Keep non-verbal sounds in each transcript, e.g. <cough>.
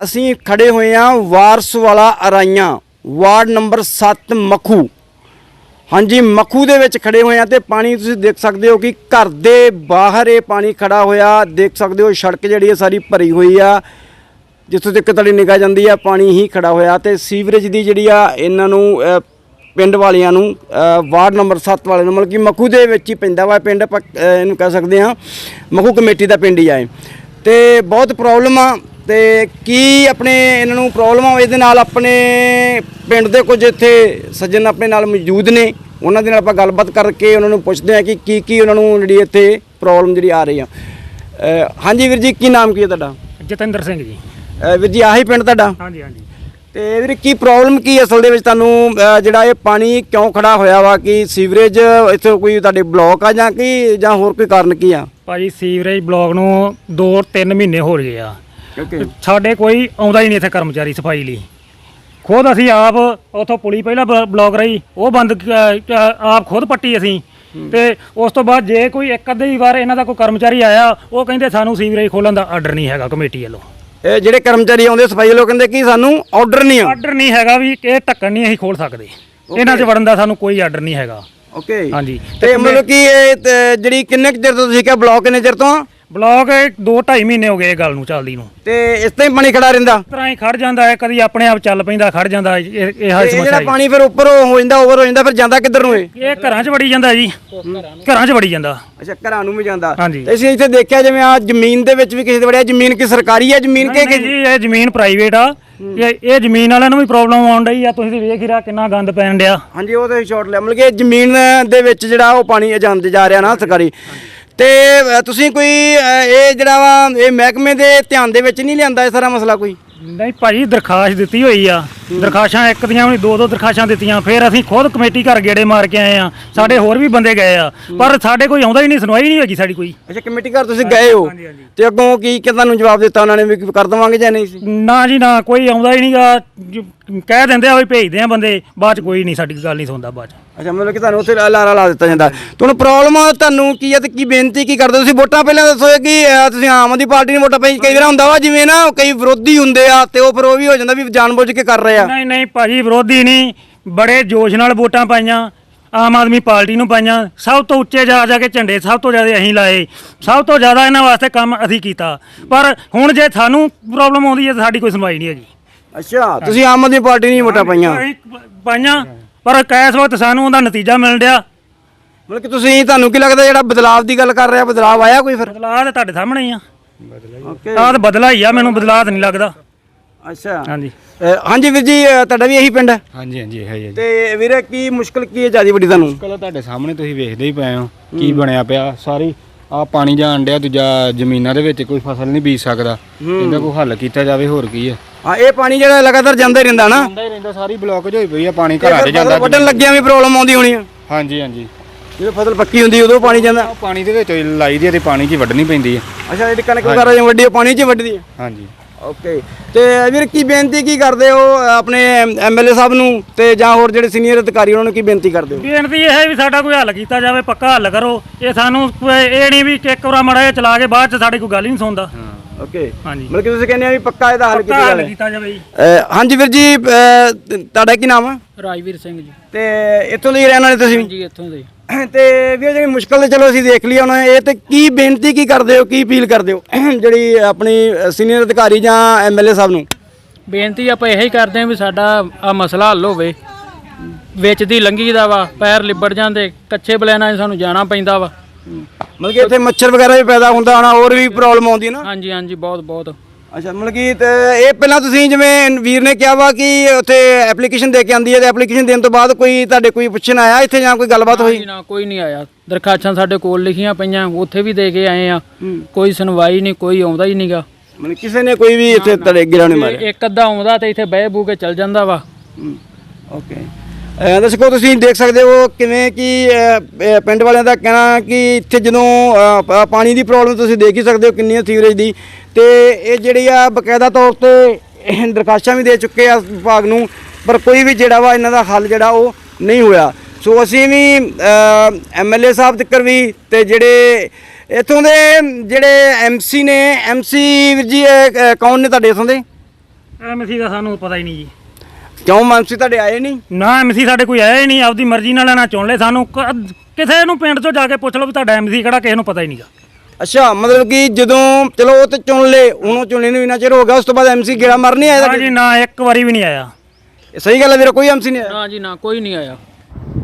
ਅਸੀਂ ਖੜੇ ਹੋਏ ਹਾਂ ਵਾਰਸ ਵਾਲਾ ਅਰਾਈਆਂ ਵਾਰਡ ਨੰਬਰ 7 ਮਖੂ। ਹਾਂਜੀ ਮਖੂ ਦੇ ਵਿੱਚ ਖੜੇ ਹੋਏ ਆ ਤੇ ਪਾਣੀ ਤੁਸੀਂ ਦੇਖ ਸਕਦੇ ਹੋ ਕਿ ਘਰ ਦੇ ਬਾਹਰ ਇਹ ਪਾਣੀ ਖੜਾ ਹੋਇਆ। ਦੇਖ ਸਕਦੇ ਹੋ ਸੜਕ ਜਿਹੜੀ ਹੈ ਸਾਰੀ ਭਰੀ ਹੋਈ ਆ। ਜਿੱਥੋਂ ਤੱਕ ਤੜੀ ਨਿਗਾਹ ਜਾਂਦੀ ਆ ਪਾਣੀ ਹੀ ਖੜਾ ਹੋਇਆ ਤੇ ਸੀਵਰੇਜ ਦੀ ਜਿਹੜੀ ਆ ਇਹਨਾਂ ਨੂੰ ਪਿੰਡ ਵਾਲਿਆਂ ਨੂੰ ਵਾਰਡ ਨੰਬਰ 7 ਵਾਲੇ ਨੂੰ ਮਤਲਬ ਕਿ ਮਖੂ ਦੇ ਵਿੱਚ ਹੀ ਪੈਂਦਾ ਵਾ ਪਿੰਡ ਆਪਾਂ, ਇਹਨੂੰ ਕਹਿ ਸਕਦੇ ਆ ਮਖੂ ਕਮੇਟੀ ਦਾ ਪਿੰਡ ਹੀ ਆਏ ਤੇ ਬਹੁਤ ਪ੍ਰੋਬਲਮ ਆ। ਤੇ ਕੀ ਆਪਣੇ ਇਹਨਾਂ ਨੂੰ ਪ੍ਰੋਬਲਮ ਆ? ਇਹਦੇ ਨਾਲ ਆਪਣੇ ਪਿੰਡ ਦੇ ਕੁਝ ਇੱਥੇ ਸੱਜਣ ਆਪਣੇ ਨਾਲ ਮੌਜੂਦ ਨੇ। ਉਹਨਾਂ ਦੇ ਨਾਲ ਆਪਾਂ ਗੱਲਬਾਤ ਕਰਕੇ ਉਹਨਾਂ ਨੂੰ ਪੁੱਛਦੇ ਆ ਕਿ ਕੀ ਕੀ ਉਹਨਾਂ ਨੂੰ ਜਿਹੜੀ ਇੱਥੇ ਪ੍ਰੋਬਲਮ ਜਿਹੜੀ ਆ ਰਹੀ ਆ। ਹਾਂਜੀ ਵੀਰ ਜੀ ਕੀ ਨਾਮ ਕੀ ਹੈ ਤੁਹਾਡਾ? ਜਤਿੰਦਰ ਸਿੰਘ ਜੀ। ਵੀਰ ਜੀ ਆਹੀ ਪਿੰਡ ਤੁਹਾਡਾ? ਹਾਂਜੀ ਹਾਂਜੀ। ਤੇ ਵੀਰ ਕੀ ਪ੍ਰੋਬਲਮ ਕੀ ਅਸਲ ਦੇ ਵਿੱਚ ਤੁਹਾਨੂੰ? ਜਿਹੜਾ ਇਹ ਪਾਣੀ ਕਿਉਂ ਖੜਾ ਹੋਇਆ ਵਾ? ਕਿ ਸੀਵਰੇਜ ਇੱਥੇ ਕੋਈ ਤੁਹਾਡੇ ਬਲੌਕ ਆ ਜਾਂ ਕੀ ਜਾਂ ਹੋਰ ਕੋਈ ਕਾਰਨ ਕੀ ਆ? ਭਾਜੀ ਸੀਵਰੇਜ ਬਲਾਕ ਨੂੰ 2-3 ਮਹੀਨੇ ਹੋ ਗਏ ਆ। ਸਾਡੇ ਕੋਈ ਆਉਂਦਾ ਹੀ ਨਹੀਂ ਇੱਥੇ ਕਰਮਚਾਰੀ ਸਫ਼ਾਈ ਲਈ। ਖੁਦ ਅਸੀਂ ਆਪ ਉਥੋਂ ਪੁਲੀ ਪਹਿਲਾਂ ਬਲਾਕ ਰਹੀ ਉਹ ਬੰਦ ਆਪ ਖੁਦ ਪੱਟੀ ਅਸੀਂ। ਤੇ ਉਸ ਤੋਂ ਬਾਅਦ ਜੇ ਕੋਈ ਇੱਕ ਅੱਧੀ ਵਾਰ ਇਹਨਾਂ ਦਾ ਕੋਈ ਕਰਮਚਾਰੀ ਆਇਆ ਉਹ ਕਹਿੰਦੇ ਸਾਨੂੰ ਸੀਵਰੇਜ ਖੋਲਣ ਦਾ ਆਰਡਰ ਨਹੀਂ ਹੈਗਾ ਕਮੇਟੀ ਵੱਲੋਂ। ਇਹ ਜਿਹੜੇ ਕਰਮਚਾਰੀ ਆਉਂਦੇ ਸਫ਼ਾਈ ਵਾਲੇ ਉਹ ਕਹਿੰਦੇ ਕਿ ਸਾਨੂੰ ਆਰਡਰ ਨਹੀਂ ਆ। ਆਰਡਰ ਨਹੀਂ ਹੈਗਾ ਵੀ ਕਿ ਇਹ ਢੱਕਣ ਨਹੀਂ ਅਸੀਂ ਖੋਲ ਸਕਦੇ। ਇਹਨਾਂ 'ਚ ਵੜਨ ਦਾ ਸਾਨੂੰ ਕੋਈ ਆਰਡਰ ਨਹੀਂ ਹੈਗਾ। ਓਕੇ ਹਾਂਜੀ। ਤੇ ਮਤਲਬ ਕਿ ਇਹ ਤੇ ਜਿਹੜੀ ਕਿੰਨੇ ਕੁ ਚਿਰ ਤੋਂ ਤੁਸੀਂ ਕਿਹਾ ਬਲੌਕ ਕਿੰਨੇ ਚਿਰ ਤੋਂ ਆ? ਬਲਾਕ 2-2.5 ਮਹੀਨੇ ਹੋ ਗਏ ਇਹ ਗੱਲ ਨੂੰ ਚੱਲਦੀ ਨੂੰ। ਤੇ ਇਸ ਤੇ ਪਾਣੀ ਖੜਾ ਰਹਿੰਦਾ? ਇਸ ਤਰ੍ਹਾਂ ਹੀ ਖੜ ਜਾਂਦਾ ਹੈ ਕਦੀ ਆਪਣੇ ਆਪ ਚੱਲ ਪੈਂਦਾ ਖੜ ਜਾਂਦਾ ਇਹ ਇਹ ਤੇ ਜਿਹੜਾ ਪਾਣੀ ਫਿਰ ਉੱਪਰ ਹੋ ਜਾਂਦਾ ਓਵਰ ਹੋ ਜਾਂਦਾ ਫਿਰ ਜਾਂਦਾ ਕਿੱਧਰ ਨੂੰ ਇਹ? ਇਹ ਘਰਾਂ 'ਚ ਵੜੀ ਜਾਂਦਾ ਜੀ। ਘਰਾਂ 'ਚ ਵੜੀ ਜਾਂਦਾ। ਅੱਛਾ ਘਰਾਂ ਨੂੰ ਵੀ ਜਾਂਦਾ। ਹਾਂਜੀ। ਤੇ ਅਸੀਂ ਇੱਥੇ ਦੇਖਿਆ ਜਿਵੇਂ ਆ ਜ਼ਮੀਨ ਦੇ ਵਿੱਚ ਵੀ ਕਿਸੇ ਦੇ ਵੜਿਆ ਜ਼ਮੀਨ ਕੀ ਸਰਕਾਰੀ ਹੈ ਜ਼ਮੀਨ ਕਿ ਨਹੀਂ ਜੀ ਇਹ ਜ਼ਮੀਨ ਪ੍ਰਾਈਵੇਟ ਆ। ਇਹ ਇਹ ਜ਼ਮੀਨ ਵਾਲਿਆਂ ਨੂੰ ਵੀ ਪ੍ਰੋਬਲਮ ਆਉਣ ਡਈ ਆ ਤੁਸੀਂ ਵੇਖ ਹੀ ਰਿਹਾ ਕਿੰਨਾ ਗੰਦ ਪੈਣ ਡਿਆ। ਹਾਂਜੀ ਉਹ ਤੇ ਸ਼ਾਰਟ ਲਿਆ ਮਤਲਬ ਕਿ ਜ਼ਮੀਨ ਦੇ ਵਿੱਚ ਜਿਹੜਾ ਉਹ ਪਾਣੀ ਜਾਂਦੇ ਜਾ ਰਿਹਾ ਨਾ ਸਰਕਾਰੀ। ਤੇ ਤੁਸੀਂ ਕੋਈ ਇਹ ਜਿਹੜਾ ਵਾ ਇਹ ਮਹਿਕਮੇ ਦੇ ਧਿਆਨ ਦੇ ਵਿੱਚ ਨਹੀਂ ਲਿਆਂਦਾ ਇਹ ਸਾਰਾ ਮਸਲਾ ਕੋਈ? ਨਹੀਂ ਭਾਜੀ ਦਰਖਾਸਤ ਦਿੱਤੀ ਹੋਈ ਆ। ਦਰਖਾਸ਼ਾਂ ਇੱਕ ਦੀਆਂ ਵੀ ਦੋ ਦੋ ਦਰਖਾਸ਼ਾਂ ਦਿੱਤੀਆਂ। ਫਿਰ ਅਸੀਂ ਖੁਦ ਕਮੇਟੀ ਘਰ ਗੇੜੇ ਮਾਰ ਕੇ ਆਏ ਆ। ਸਾਡੇ ਹੋਰ ਵੀ ਬੰਦੇ ਗਏ ਆ। ਪਰ ਸਾਡੇ ਕੋਈ ਆਉਂਦਾ ਹੀ ਨਹੀਂ ਸੁਣਵਾਈ ਨਹੀਂ ਹੈਗੀ ਸਾਡੀ ਕੋਈ। ਅੱਛਾ ਕਮੇਟੀ ਘਰ ਤੁਸੀਂ ਗਏ ਹੋ। ਤੇ ਅੱਗੋਂ ਕੀ ਕਿ ਤੁਹਾਨੂੰ ਜਵਾਬ ਦਿੱਤਾ ਉਹਨਾਂ ਨੇ ਵੀ ਕਰ ਦਵਾਂਗੇ ਜਾਂ ਨਹੀਂ ਨਾ ਜੀ ਨਾ ਕੋਈ ਆਉਂਦਾ ਹੀ ਨਹੀਂਗਾ ਕਹਿ ਦਿੰਦੇ ਆ ਵੀ ਭੇਜਦੇ ਆ ਬੰਦੇ। ਬਾਅਦ ਚ ਕੋਈ ਨਹੀਂ ਸਾਡੀ ਗੱਲ ਨਹੀਂ ਸੁਣਦਾ ਬਾਅਦ ਚ। ਅੱਛਾ ਮਤਲਬ ਕਿ ਤੁਹਾਨੂੰ ਉੱਥੇ ਲਾਰਾ ਲਾ ਦਿੱਤਾ ਜਾਂਦਾ। ਤੁਹਾਨੂੰ ਪ੍ਰੋਬਲਮ ਤੁਹਾਨੂੰ ਕੀ ਹੈ ਤੇ ਕੀ ਬੇਨਤੀ ਕੀ ਕਰਦੇ? ਤੁਸੀਂ ਵੋਟਾਂ ਪਹਿਲਾਂ ਦੱਸੋ ਕਿ ਤੁਸੀਂ ਆਮ ਆਦਮੀ ਪਾਰਟੀ ਨੂੰ ਵੋਟਾਂ ਪਾਈ ਕਈ ਵਾਰ ਹੁੰਦਾ ਵਾ ਜਿਵੇਂ ਨਾ ਕਈ ਵਿਰੋਧੀ ਹੁੰਦੇ ਆ ਤੇ ਉਹ ਫਿਰ ਉਹ ਵੀ ਹੋ ਜਾਂਦਾ ਵੀ ਜਾਣਬੁੱਝ ਕੇ ਕਰ ਰਹੇ ਆ। ਨਹੀਂ ਨਹੀਂ ਭਾਜੀ ਵਿਰੋਧੀ ਨਹੀਂ। ਬੜੇ ਜੋਸ਼ ਨਾਲ ਵੋਟਾਂ ਪਾਈਆਂ ਆਮ ਆਦਮੀ ਪਾਰਟੀ ਨੂੰ ਪਾਈਆਂ। ਸਭ ਤੋਂ ਉੱਚੇ ਜਾ ਜਾ ਕੇ ਝੰਡੇ ਸਭ ਤੋਂ ਜ਼ਿਆਦਾ ਅਸੀਂ ਲਾਏ। ਸਭ ਤੋਂ ਜ਼ਿਆਦਾ ਇਹਨਾਂ ਵਾਸਤੇ ਕੰਮ ਅਸੀਂ ਕੀਤਾ। ਪਰ ਹੁਣ ਜੇ ਸਾਨੂੰ ਪ੍ਰੋਬਲਮ ਆਉਂਦੀ ਹੈ ਤਾਂ ਸਾਡੀ ਕੋਈ ਸੁਣਵਾਈ ਨਹੀਂ ਹੈਗੀ। ਅੱਛਾ ਤੁਸੀਂ ਆਮ ਆਦਮੀ ਪਾਰਟੀ ਨਹੀਂ ਵੋਟਾਂ ਪਾਈਆਂ। ਪਾਈਆਂ। ਪਰ ਕੈਸ ਵਕਤ ਸਾਨੂੰ ਉਹਦਾ ਨਤੀਜਾ ਮਿਲ ਰਿਹਾ। ਮਤਲਬ ਕਿ ਤੁਸੀਂ ਤੁਹਾਨੂੰ ਕੀ ਲੱਗਦਾ ਜਿਹੜਾ ਬਦਲਾਵ ਦੀ ਗੱਲ ਕਰ ਰਿਹਾ ਬਦਲਾਵ ਆਇਆ ਕੋਈ ਫਿਰ? ਬਦਲਾਅ ਤਾਂ ਤੁਹਾਡੇ ਸਾਹਮਣੇ ਹੀ ਆ। ਓਕੇ ਆਹ ਤਾਂ ਬਦਲਾ ਹੀ ਆ ਮੈਨੂੰ ਬਦਲਾਅ ਤਾਂ ਨਹੀਂ ਲੱਗਦਾ। ਅੱਛਾ। ਹਾਂਜੀ। ਅ, ਹਾਂਜੀ ਵੀਰ ਜੀ ਅ, ਤੁਹਾਡਾ ਵੀ ਇਹੀ ਪਿੰਡ ਹੈ? ਹਾਂਜੀ ਹਾਂਜੀ ਹੈ ਜੀ। ਤੇ ਵੀਰੇ ਕੀ ਮੁਸ਼ਕਲ ਕੀ ਹੈ ਜ਼ਿਆਦਾ ਵੱਡੀ ਤੁਹਾਨੂੰ? ਕਲੋ ਤੁਹਾਡੇ ਸਾਹਮਣੇ ਤੁਸੀਂ ਵੇਖਦੇ ਹੀ ਪਏ ਹੋ ਕੀ ਬਣਿਆ ਪਿਆ। ਸਾਰੀ ਆ ਪਾਣੀ ਜਾਣ ਡਿਆ ਦੂਜਾ ਜ਼ਮੀਨਾਂ ਦੇ ਵਿੱਚ ਕੋਈ ਫਸਲ ਨਹੀਂ ਬੀਜ ਸਕਦਾ। ਇਹਦਾ ਕੋਈ ਹੱਲ ਕੀਤਾ ਜਾਵੇ ਹੋਰ ਕੀ ਹੈ। ਹਾਂ ਇਹ ਪਾਣੀ ਜਿਹੜਾ ਲਗਾਤਾਰ ਜਾਂਦਾ ਹੀ ਰਹਿੰਦਾ ਨਾ। ਜਾਂਦਾ ਹੀ ਰਹਿੰਦਾ ਸਾਰੀ ਬਲੌਕੇਜ ਹੋਈ ਪਈ ਆ ਪਾਣੀ ਘਰਾਂ 'ਚ ਜਾਂਦਾ ਵੱਢਣ ਲੱਗਿਆ ਵੀ ਪ੍ਰੋਬਲਮ ਆਉਂਦੀ ਹੋਣੀ ਆ। ਹਾਂਜੀ ਹਾਂਜੀ। ਜਦੋਂ ਫਸਲ ਪੱਕੀ ਹੁੰਦੀ ਉਦੋਂ ਪਾਣੀ ਜਾਂਦਾ। ਉਹ ਪਾਣੀ ਦੇ ਵਿੱਚ ਲਾਈ ਦੀ ਆ ਤੇ ਪਾਣੀ 'ਚ ਹੀ ਵੱਢਣੀ ਪੈਂਦੀ ਹੈ ਅੱਛਾ ਜਿਹੜੀ ਕਣਕ ਵਗੈਰਾ ਜਿਵੇਂ ਵੱਡੀ ਆ, ਪਾਣੀ 'ਚ ਹੀ ਵੱਢਦੀ ਹੈ ਹਾਂਜੀ। ਓਕੇ ਤੇ ਵੀਰ ਕੀ ਬੇਨਤੀ ਕੀ ਕਰਦੇ ਹੋ ਆਪਣੇ ਐਮਐਲਏ ਸਾਹਿਬ ਨੂੰ ਤੇ ਜਾਂ ਹੋਰ ਜਿਹੜੇ ਸੀਨੀਅਰ ਅਧਿਕਾਰੀ ਉਹਨਾਂ ਨੂੰ ਕੀ ਬੇਨਤੀ ਕਰਦੇ ਹੋ? ਬੇਨਤੀ ਇਹ ਹੈ ਵੀ ਸਾਡਾ ਕੋਈ ਹੱਲ ਕੀਤਾ ਜਾਵੇ ਪੱਕਾ ਹੱਲ ਕਰੋ। ਇਹ ਸਾਨੂੰ ਕੋਈ ਇਹ ਨਹੀਂ ਵੀ ਇੱਕ ਵਾਰ ਮੜਾ ਚਲਾ ਕੇ ਬਾਅਦ ਚ ਸਾਡੀ ਕੋਈ ਗੱਲ ਹੀ ਨਹੀਂ ਸੁਣਦਾ। ਓਕੇ ਹਾਂਜੀ। ਮਤਲਬ ਕਿ ਤੁਸੀਂ ਕਹਿੰਦੇ ਆ ਵੀ ਪੱਕਾ ਇਹਦਾ ਹੱਲ ਕੀਤਾ ਪੱਕਾ ਹੱਲ ਜਾਵੇ। ਕੀਤਾ ਜਾਵੇ ਜੀ। ਅਹ ਹਾਂਜੀ ਵੀਰ ਜੀ ਅਹ ਤੁਹਾਡਾ ਕੀ ਨਾਮ ਆ? ਰਾਜਵੀਰ ਸਿੰਘ ਜੀ। ਤੇ ਇੱਥੋਂ ਦੇ ਹੀ ਰਹਿਣ ਵਾਲੇ ਤੁਸੀਂ? ਜੀ ਇੱਥੋਂ ਦੇ। <coughs> ਤੇ ਵੀਰ ਜਿਹੜੀ ਮੁਸ਼ਕਲ ਤੇ ਚਲੋ ਅਸੀਂ ਦੇਖ ਲਈ ਹੁਣ ਇਹ ਤੇ ਕੀ ਬੇਨਤੀ ਕੀ ਕਰਦੇ ਹੋ ਕੀ ਅਪੀਲ ਕਰਦੇ ਹੋ? <coughs> ਜਿਹੜੀ ਆਪਣੀ ਸੀਨੀਅਰ ਅਧਿਕਾਰੀ ਜਾਂ ਐਮਐਲਏ ਸਾਹਿਬ ਨੂੰ? ਬੇਨਤੀ ਆਪਾਂ ਇਹੀ ਕਰਦੇ ਹਾਂ ਵੀ ਸਾਡਾ ਆ ਮਸਲਾ ਹੱਲ ਹੋਵੇ। ਵਿੱਚ ਦੀ ਲੰਗੀ ਦਾ ਵਾ ਪੈਰ ਲਿਬੜ ਜਾਂਦੇ ਕੱਚੇ ਬਲੈਨਾਂ 'ਚ ਸਾਨੂੰ ਜਾਣਾ ਪੈਂਦਾ ਵਾ। ਮਤਲਬ ਕਿ ਇੱਥੇ ਮੱਛਰ ਵਗੈਰਾ ਵੀ ਪੈਦਾ ਹੁੰਦਾ ਹੋਣਾ ਹੋਰ ਵੀ ਪ੍ਰੋਬਲਮ ਆਉਂਦੀ ਹੈ ਨਾ? ਹਾਂਜੀ ਹਾਂਜੀ ਬਹੁਤ ਬਹੁਤ। ਅੱਛਾ ਮਤਲਬ ਕਿ ਤੇ ਇਹ ਪਹਿਲਾਂ ਤੁਸੀਂ ਜਿਵੇਂ ਵੀਰ ਨੇ ਕਿਹਾ ਵਾ ਕਿ ਉੱਥੇ ਐਪਲੀਕੇਸ਼ਨ ਦੇ ਕੇ ਆਂਦੀ ਹੈ ਤੇ ਐਪਲੀਕੇਸ਼ਨ ਦੇਣ ਤੋਂ ਬਾਅਦ ਕੋਈ ਤੁਹਾਡੇ ਕੋਈ ਪੁੱਛਣ ਆਇਆ ਇੱਥੇ ਜਾਂ ਕੋਈ ਗੱਲਬਾਤ ਹੋਈ? ਨਾ ਕੋਈ ਨਹੀਂ ਆਇਆ। ਦਰਖਾਸਤਾਂ ਸਾਡੇ ਕੋਲ ਲਿਖੀਆਂ ਪਈਆਂ ਉੱਥੇ ਵੀ ਦੇ ਕੇ ਆਏ ਆ। ਕੋਈ ਸੁਣਵਾਈ ਨਹੀਂ ਕੋਈ ਆਉਂਦਾ ਹੀ ਨਹੀਂਗਾ। ਮਤਲਬ ਕਿਸੇ ਨੇ ਕੋਈ ਵੀ ਇੱਥੇ ਤੁਹਾਡੇ ਗਿਰਾ ਨਹੀਂ ਮਾਰਿਆ? ਇੱਕ ਅੱਧਾ ਆਉਂਦਾ ਤੇ ਇੱਥੇ ਬਹਿ ਬੂ ਕੇ ਚੱਲ ਜਾਂਦਾ ਵਾ। ਓਕੇ ਦਰਸ਼ਕੋ ਤੁਸੀਂ ਦੇਖ ਸਕਦੇ ਹੋ ਕਿਵੇਂ ਕਿ ਅਹ, ਅਹ, ਪਿੰਡ ਵਾਲਿਆਂ ਦਾ ਕਹਿਣਾ ਕਿ ਇੱਥੇ ਜਦੋਂ ਅਹ, ਪ- ਪਾਣੀ ਦੀ ਪ੍ਰੋਬਲਮ ਤੁਸੀਂ ਦੇਖ ਹੀ ਸਕਦੇ ਹੋ ਕਿੰਨੀ ਹੈ ਸੀਵਰੇਜ ਦੀ। ਤੇ ਇਹ ਜਿਹੜੀ ਆ ਬਕਾਇਦਾ ਤੌਰ ਤੇ ਦਰਖਾਸਤਾਂ ਵੀ ਦੇ ਚੁੱਕੇ ਆ ਵਿਭਾਗ ਨੂੰ ਪਰ ਕੋਈ ਵੀ ਜਿਹੜਾ ਵਾ ਇਹਨਾਂ ਦਾ ਹੱਲ ਜਿਹੜਾ ਉਹ ਨਹੀਂ ਹੋਇਆ। ਸੋ ਅਸੀਂ ਵੀ ਐਮਐਲਏ ਸਾਹਿਬ ਤੱਕ ਵੀ ਤੇ ਜਿਹੜੇ ਇਥੋਂ ਦੇ ਜਿਹੜੇ ਐਮਸੀ ਨੇ ਐਮਸੀ ਵੀਰ ਜੀ ਇਹ, ਅਹ, ਕੌਣ ਨੇ ਤੁਹਾਡੇ ਇਥੋਂ ਦੇ? ਐਮਸੀ ਦਾ ਸਾਨੂੰ ਪਤਾ ਹੀ ਨਹੀਂ ਜੀ। ਕਿਉਂ ਐਮਸੀ ਤੁਹਾਡੇ ਆਏ ਨਹੀਂ? ਨਾ ਐਮਸੀ ਸਾਡੇ ਕੋਈ ਆਇਆ ਹੀ ਨਹੀਂ ਆਪਦੀ ਮਰਜ਼ੀ ਨਾਲ ਨਾ ਚੁਣ ਲੈ ਸਾਨੂੰ। ਕ- ਕਿਸੇ ਨੂੰ ਪਿੰਡ ਤੋਂ ਜਾ ਕੇ ਪੁੱਛ ਲਓ ਵੀ ਤੁਹਾਡਾ ਐਮਸੀ ਕਿਹੜਾ ਕਿਸੇ ਨੂੰ ਪਤਾ ਹੀ ਨਹੀਂਗਾ। ਅੱਛਾ ਮਤਲਬ ਕਿ ਜਦੋਂ ਚਲੋ ਉਹ ਤੇ ਚੁਣ ਲੇ ਉਹਨੂੰ ਚੁਣੇ ਨੂੰ ਇੰਨਾ ਚਿਰ ਹੋ ਗਿਆ ਉਸ ਤੋਂ ਬਾਅਦ ਐਮਸੀ ਗੇੜਾ ਮਾਰ ਨਹੀਂ ਆਇਆ? ਜੀ ਨਾ ਇੱਕ ਵਾਰੀ ਵੀ ਨਹੀਂ ਆਇਆ। ਸਹੀ ਗੱਲ ਹੈ ਵੀਰੇ ਕੋਈ ਐਮਸੀ ਨਹੀਂ ਆਇਆ? ਨਾ ਜੀ ਨਾ ਕੋਈ ਨਹੀਂ ਆਇਆ।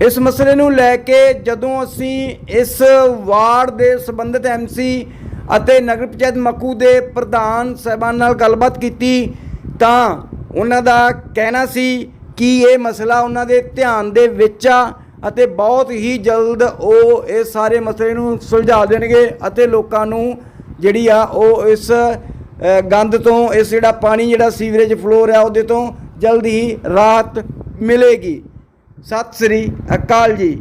ਇਸ ਮਸਲੇ ਨੂੰ ਲੈ ਕੇ ਜਦੋਂ ਅਸੀਂ ਇਸ ਵਾਰਡ ਦੇ ਸੰਬੰਧਿਤ ਐਮਸੀ ਅਤੇ ਨਗਰ ਪੰਚਾਇਤ ਮੱਕੂ ਦੇ ਪ੍ਰਧਾਨ ਸਾਹਿਬਾਨ ਨਾਲ ਗੱਲਬਾਤ ਕੀਤੀ ਤਾਂ ਉਹਨਾਂ ਦਾ ਕਹਿਣਾ ਸੀ ਕਿ ਇਹ ਮਸਲਾ ਉਹਨਾਂ ਦੇ ਧਿਆਨ ਦੇ ਵਿੱਚ ਆ ਅਤੇ ਬਹੁਤ ਹੀ ਜਲਦ ਉਹ ਇਸ ਸਾਰੇ ਮਸਲੇ ਨੂੰ ਸੁਲਝਾ ਦੇਣਗੇ ਅਤੇ ਲੋਕਾਂ ਨੂੰ ਜਿਹੜੀ ਆ ਉਹ ਇਸ ਗੰਦ ਤੋਂ, ਇਸ ਜਿਹੜਾ ਪਾਣੀ, ਜਿਹੜਾ ਸੀਵਰੇਜ ਫਲੋਰ ਆ ਉਹਦੇ ਤੋਂ ਜਲਦ ਹੀ ਰਾਹਤ ਮਿਲੇਗੀ। ਸਤਿ ਸ੍ਰੀ ਅਕਾਲ ਜੀ।